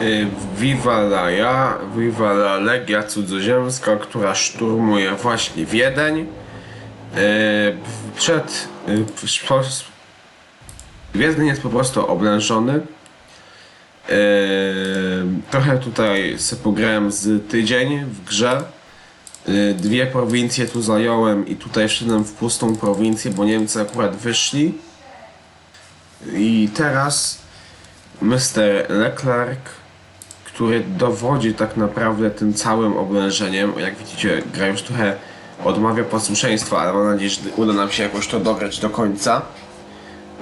y, Viva la ja, Viva la Legia Cudzoziemska, która szturmuje właśnie Wiedeń. Y, Przed... y, Wiedeń jest po prostu oblężony. Trochę tutaj sobie pograłem z tydzień w grze. Dwie prowincje tu zająłem i tutaj wszedłem w pustą prowincję, bo Niemcy akurat wyszli. I teraz Mr. Leclerc, który dowodzi tak naprawdę tym całym oblężeniem, jak widzicie gra już trochę odmawia posłuszeństwa, ale mam nadzieję, że uda nam się jakoś to dograć do końca.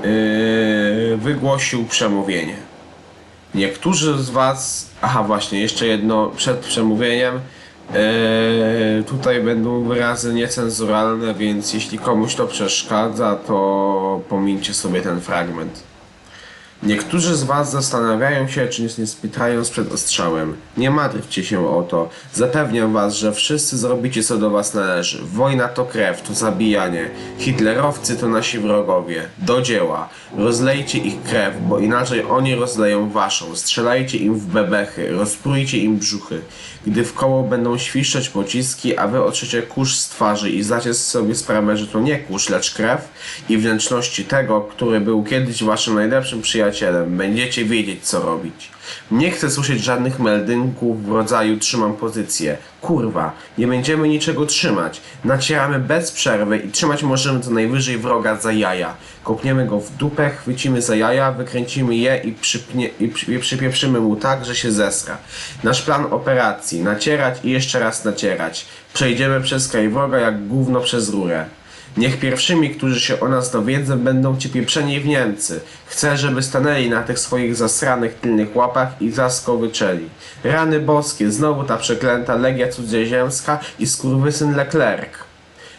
Yy, wygłosił przemówienie. Niektórzy z Was, aha właśnie, jeszcze jedno przed przemówieniem. Eee, tutaj będą wyrazy niecenzuralne, więc jeśli komuś to przeszkadza, to pomińcie sobie ten fragment. Niektórzy z Was zastanawiają się, czy nie spytając przed ostrzałem. Nie martwcie się o to. Zapewniam Was, że wszyscy zrobicie co do Was należy. Wojna to krew, to zabijanie. Hitlerowcy to nasi wrogowie. Do dzieła. Rozlejcie ich krew, bo inaczej oni rozleją Waszą. Strzelajcie im w bebechy, rozprójcie im brzuchy. Gdy w koło będą świszczeć pociski, a Wy otrzecie kurz z twarzy i zdacie sobie sprawę, że to nie kurz, lecz krew i wnętrzności tego, który był kiedyś Waszym najlepszym przyjacielem. Będziecie wiedzieć, co robić. Nie chcę słyszeć żadnych meldynków w rodzaju trzymam pozycję. Kurwa, nie będziemy niczego trzymać. Nacieramy bez przerwy i trzymać możemy co najwyżej wroga za jaja. Kopniemy go w dupę, chwycimy za jaja, wykręcimy je i, przypnie, i przy, i przypieprzymy mu tak, że się zesra. Nasz plan operacji. Nacierać i jeszcze raz nacierać. Przejdziemy przez kraj wroga jak gówno przez rurę. Niech pierwszymi, którzy się o nas dowiedzą, będą ci pieprzeni w Niemcy. Chcę, żeby stanęli na tych swoich zasranych tylnych łapach i zaskowyczeli. Rany boskie, znowu ta przeklęta legia cudzoziemska i skurwysyn Leclerc.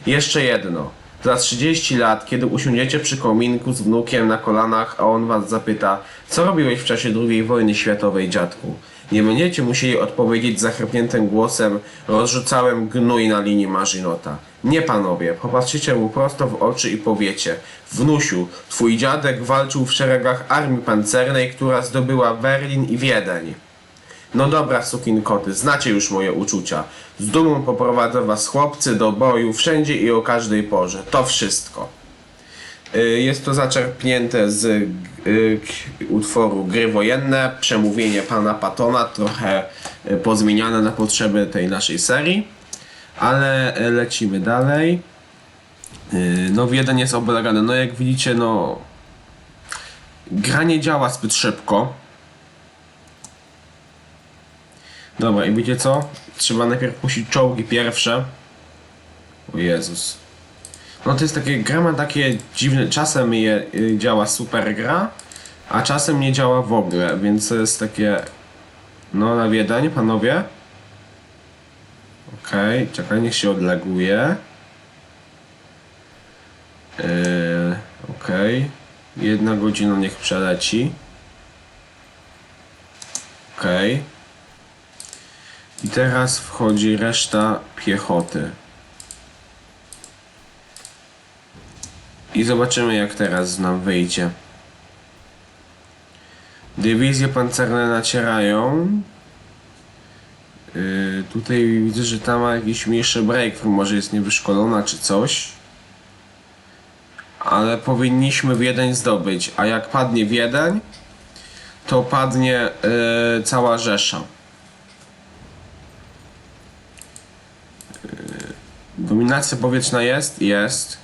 Jeszcze jedno. Za 30 lat, kiedy usiądziecie przy kominku z wnukiem na kolanach, a on was zapyta, co robiłeś w czasie II wojny światowej, dziadku? Nie będziecie musieli odpowiedzieć zachrypniętym głosem, rozrzucałem gnój na linii Marzynota. Nie panowie, popatrzycie mu prosto w oczy i powiecie, wnusiu, twój dziadek walczył w szeregach armii pancernej, która zdobyła Berlin i Wiedeń. No dobra, sukin koty, znacie już moje uczucia. Z dumą poprowadzę was chłopcy do boju wszędzie i o każdej porze. To wszystko. Y, Jest to zaczerpnięte z y, utworu Gry Wojenne, przemówienie pana Patona, trochę y, pozmieniane na potrzeby tej naszej serii. Ale lecimy dalej. No jeden jest oblegany. No jak widzicie, no... Gra nie działa zbyt szybko. Dobra, i wiecie co? Trzeba najpierw puścić czołgi pierwsze. O Jezus. No to jest takie, gra ma takie dziwne, czasem je, y, działa super gra, a czasem nie działa w ogóle, więc to jest takie, no na wiedeń, panowie. Okej, czekaj, niech się odleguje. Yy, Okej, jedna godzina niech przeleci. Okej. I teraz wchodzi reszta piechoty. I zobaczymy jak teraz nam wyjdzie. Dywizje pancerne nacierają. Yy, tutaj widzę, że tam ma jakiś mniejszy break, może jest niewyszkolona czy coś. Ale powinniśmy Wiedeń zdobyć, a jak padnie Wiedeń, to padnie yy, cała Rzesza. Dominacja powietrzna jest? Jest.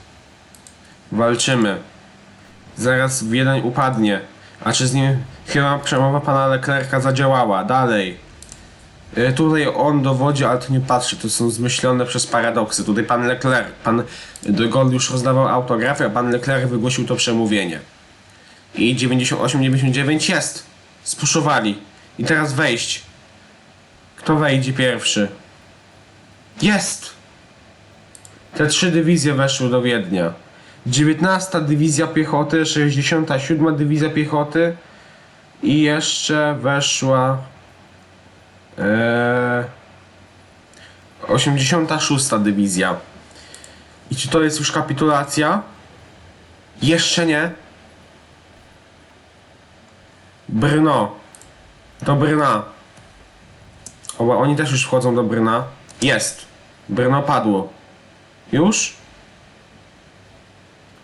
Walczymy. Zaraz Wiedeń upadnie. A czy z nim chyba przemowa pana Leclerca zadziałała? Dalej. Y, Tutaj on dowodzi, ale to nie patrzy, to są zmyślone przez paradoksy. Tutaj pan Leclerc, pan de Gaulle już rozdawał autografy, a pan Leclerc wygłosił to przemówienie. I 98-99 jest. Spuszowali. I teraz wejść. Kto wejdzie pierwszy? Jest! Te trzy dywizje weszły do Wiednia. 19 Dywizja Piechoty, 67 Dywizja Piechoty i jeszcze weszła e, 86 Dywizja. I czy to jest już kapitulacja? Jeszcze nie. Brno. Do Brna. O, oni też już wchodzą do Brna. Jest. Brno padło. Już?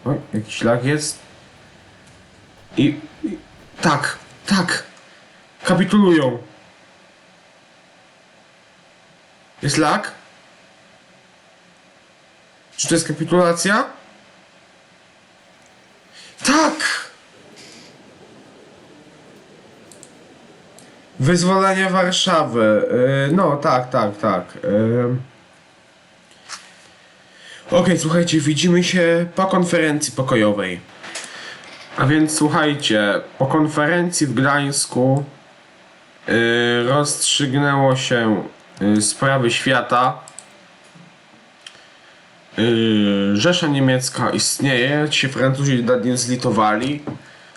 O, jakiś lag jest. I, I... Tak, tak. Kapitulują. Jest lag? Czy to jest kapitulacja? Tak! Wyzwolenie Warszawy. Yy, no, tak, tak, tak. Yy. Okej, słuchajcie, widzimy się po konferencji pokojowej. A więc słuchajcie, po konferencji w Gdańsku yy, rozstrzygnęło się yy, sprawy świata. Yy, Rzesza niemiecka istnieje, ci Francuzi nad nie zlitowali.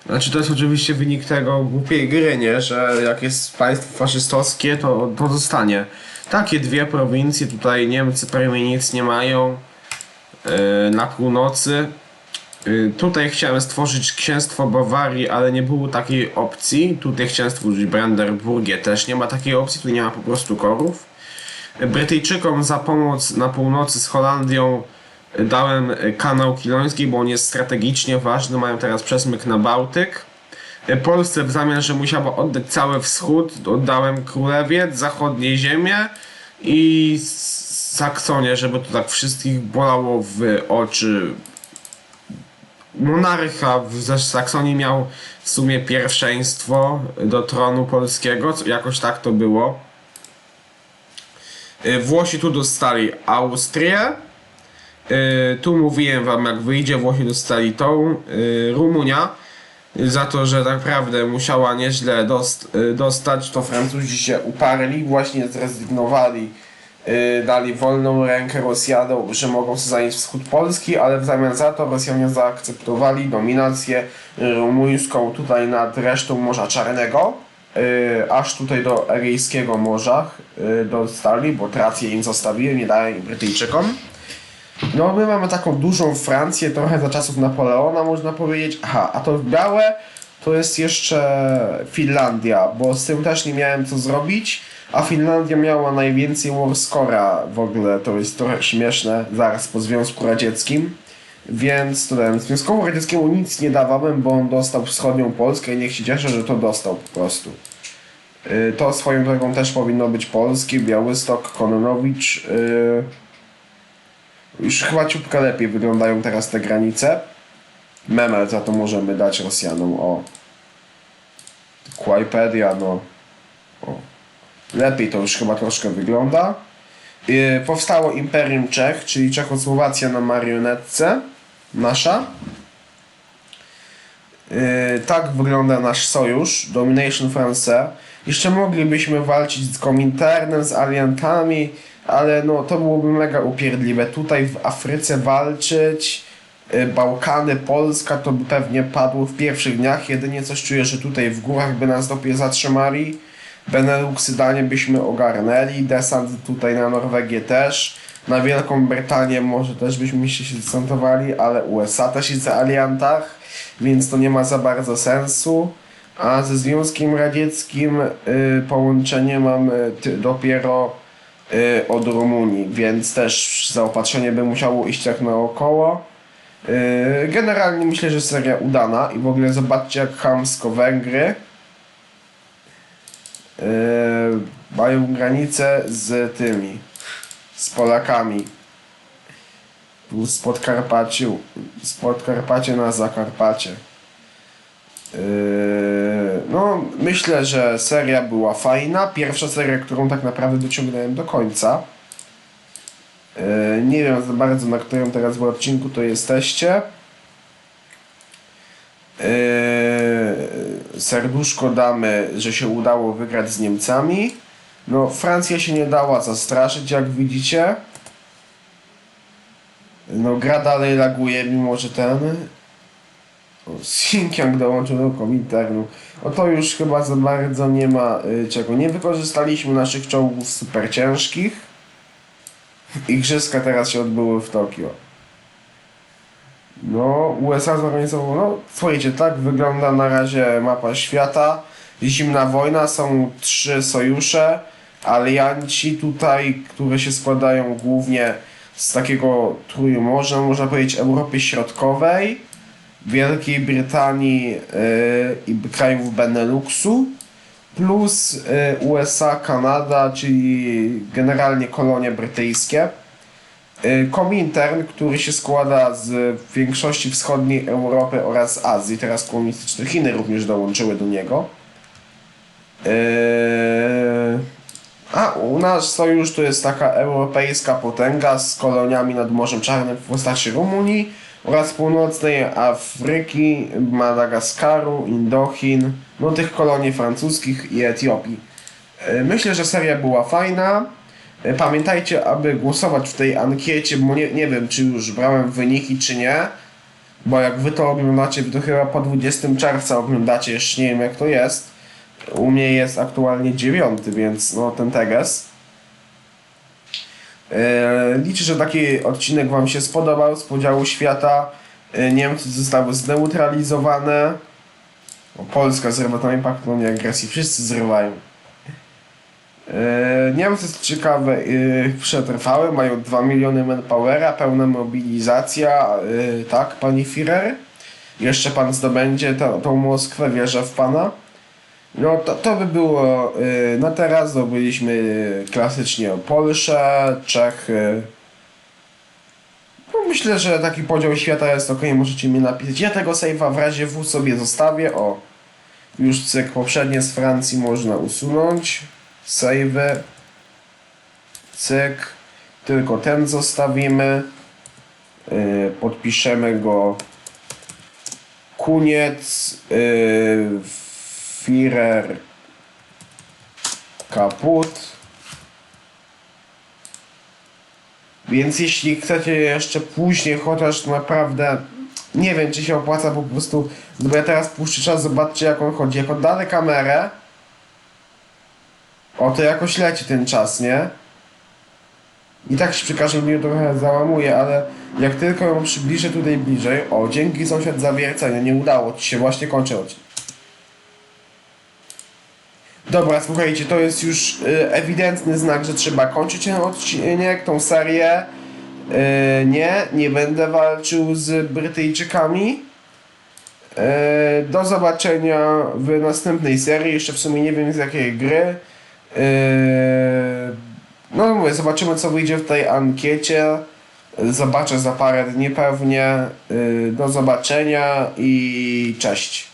Znaczy to jest oczywiście wynik tego głupiej gry, nie? Że jak jest państwo faszystowskie, to, to zostanie. Takie dwie prowincje, tutaj Niemcy prawie nic nie mają na północy. Yy, tutaj chciałem stworzyć księstwo Bawarii, ale nie było takiej opcji. Tutaj chciałem stworzyć Brandenburgię, też nie ma takiej opcji, tu nie ma po prostu korów. Brytyjczykom za pomoc na północy z Holandią dałem kanał Kiloński, bo on jest strategicznie ważny, mają teraz przesmyk na Bałtyk. Polsce w zamian, że musiała oddać cały wschód, oddałem Królewiec, zachodnie ziemię i Saksonię, żeby to tak wszystkich bolało w oczy. Monarcha w Saksonii miał w sumie pierwszeństwo do tronu polskiego, jakoś tak to było. Y, Włosi tu dostali Austrię. Y, Tu mówiłem wam, jak wyjdzie, Włosi dostali tą. y, Rumunia za to, że tak naprawdę musiała nieźle dost, dostać, to Francuzi się uparli, właśnie zrezygnowali. Y, Dali wolną rękę Rosjanom, że mogą zająć wschód Polski, ale w zamian za to Rosjanie zaakceptowali dominację rumuńską tutaj nad resztą Morza Czarnego y, aż tutaj do Egejskiego Morza y, dostali, bo Trację im zostawiły, nie dałem im Brytyjczykom. No my mamy taką dużą Francję, trochę za czasów Napoleona można powiedzieć. Aha, a to białe to jest jeszcze Finlandia, bo z tym też nie miałem co zrobić, a Finlandia miała najwięcej warscora w ogóle, to jest trochę śmieszne, zaraz po Związku Radzieckim. Więc to dałem. Związkowi Radzieckiemu nic nie dawałem, bo on dostał wschodnią Polskę i niech się cieszy, że to dostał po prostu. Y, To swoją drogą też powinno być polskie, Białystok, Kononowicz. y, Już chyba ciupka lepiej wyglądają teraz te granice. Memel za to możemy dać Rosjanom, o. Kłajpedia, no. Lepiej to już chyba troszkę wygląda. Y, Powstało Imperium Czech, czyli Czechosłowacja na marionetce. Nasza. Yy, tak wygląda nasz sojusz, Domination France. Jeszcze moglibyśmy walczyć z Kominternem, z aliantami, ale no to byłoby mega upierdliwe. Tutaj w Afryce walczyć, yy, Bałkany, Polska to by pewnie padło w pierwszych dniach. Jedynie coś czuję, że tutaj w górach by nas dopiero zatrzymali. Beneluxy danie byśmy ogarnęli, desant tutaj na Norwegię też. Na Wielką Brytanię może też byśmy się zdecydowali, ale USA też jest w aliantach, więc to nie ma za bardzo sensu. A ze Związkiem Radzieckim y, połączenie mamy dopiero y, od Rumunii, więc też zaopatrzenie by musiało iść tak naokoło. Y, generalnie myślę, że seria udana i w ogóle zobaczcie jak chamsko Węgry mają granicę z tymi, z Polakami. Z Podkarpaciu, z Podkarpacie na Zakarpacie. Yy, no, myślę, że seria była fajna. Pierwsza seria, którą tak naprawdę dociągnąłem do końca. Yy, nie wiem za bardzo, na którym teraz w odcinku to jesteście. Serduszko damy, że się udało wygrać z Niemcami. No, Francja się nie dała zastraszyć, jak widzicie. No, gra dalej laguje, mimo że ten. Xinjiang dołączył do Kominternu. To już chyba za bardzo nie ma y, czego. Nie wykorzystaliśmy naszych czołgów super ciężkich. Igrzyska teraz się odbyły w Tokio. No, USA zorganizowało, no słuchajcie, tak wygląda na razie mapa świata. zimna wojna, są trzy sojusze, alianci tutaj, które się składają głównie z takiego trójmorza, można powiedzieć Europy Środkowej, Wielkiej Brytanii yy, i krajów Beneluxu, plus yy, USA, Kanada, czyli generalnie kolonie brytyjskie. Y, Komintern, który się składa z większości wschodniej Europy oraz Azji, teraz komunistyczne Chiny również dołączyły do niego. Yy, A u nas sojusz to jest taka europejska potęga z koloniami nad Morzem Czarnym w postaci Rumunii oraz północnej Afryki, Madagaskaru, Indochin, no tych kolonii francuskich i Etiopii. Yy, Myślę, że seria była fajna. E, Pamiętajcie, aby głosować w tej ankiecie, bo nie, nie wiem, czy już brałem wyniki, czy nie. Bo jak wy to oglądacie, to chyba po 20 czerwca oglądacie, jeszcze nie wiem jak to jest. U mnie jest aktualnie 9, więc no ten teges. E, Liczę, że taki odcinek Wam się spodobał z podziału świata. E, Niemcy zostały zneutralizowane. Polska zrywa tam impact nie agresji, wszyscy zrywają. E, Niemcy co ciekawe e, przetrwały, mają 2 miliony manpowera, pełna mobilizacja, e, tak panie Führer? Jeszcze pan zdobędzie tą, tą Moskwę, wierzę w pana. No to, to by było na teraz, zdobyliśmy klasycznie Polszę, Czechy. No myślę, że taki podział świata jest ok, możecie mi napisać. Ja tego save'a w razie W sobie zostawię, o. Już cyk poprzednie z Francji można usunąć. Save. Cyk. Tylko ten zostawimy. Yy, podpiszemy go. Kuniec. Yy, Führer. Kaput. Więc jeśli chcecie jeszcze później, chociaż naprawdę nie wiem, czy się opłaca po prostu, bo ja teraz puszczę czas, zobaczcie jak on chodzi. Jak oddalę kamerę, o, to jakoś leci ten czas, nie? I tak się przy każdym dniu trochę załamuje, ale jak tylko ją przybliżę tutaj bliżej, o, dzięki sąsiad za wiercenie, nie udało ci się, właśnie kończę odcinek. Dobra, słuchajcie, to jest już y, ewidentny znak, że trzeba kończyć ten odcinek, tą serię. Y, nie, nie będę walczył z Brytyjczykami. Y, do zobaczenia w następnej serii, jeszcze w sumie nie wiem z jakiej gry. Yy, no mówię, zobaczymy co wyjdzie w tej ankiecie. Zobaczę za parę dni pewnie. Yy, do zobaczenia i cześć.